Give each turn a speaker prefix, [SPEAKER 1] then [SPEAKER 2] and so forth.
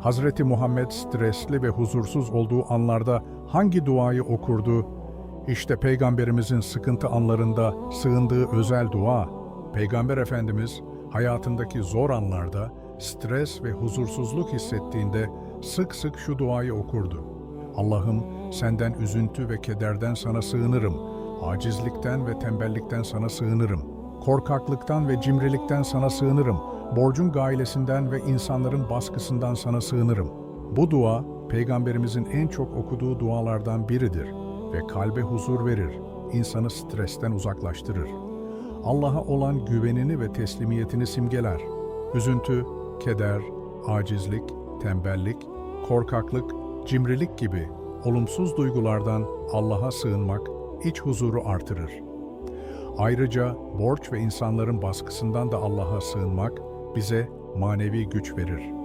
[SPEAKER 1] Hazreti Muhammed stresli ve huzursuz olduğu anlarda hangi duayı okurdu? İşte Peygamberimizin sıkıntı anlarında sığındığı özel dua. Peygamber Efendimiz hayatındaki zor anlarda stres ve huzursuzluk hissettiğinde sık sık şu duayı okurdu. Allah'ım senden üzüntü ve kederden sana sığınırım. Acizlikten ve tembellikten sana sığınırım. Korkaklıktan ve cimrilikten sana sığınırım. Borcun gailesinden ve insanların baskısından sana sığınırım. Bu dua, Peygamberimizin en çok okuduğu dualardan biridir ve kalbe huzur verir, insanı stresten uzaklaştırır. Allah'a olan güvenini ve teslimiyetini simgeler. Üzüntü, keder, acizlik, tembellik, korkaklık, cimrilik gibi olumsuz duygulardan Allah'a sığınmak iç huzuru artırır. Ayrıca borç ve insanların baskısından da Allah'a sığınmak bize manevi güç verir.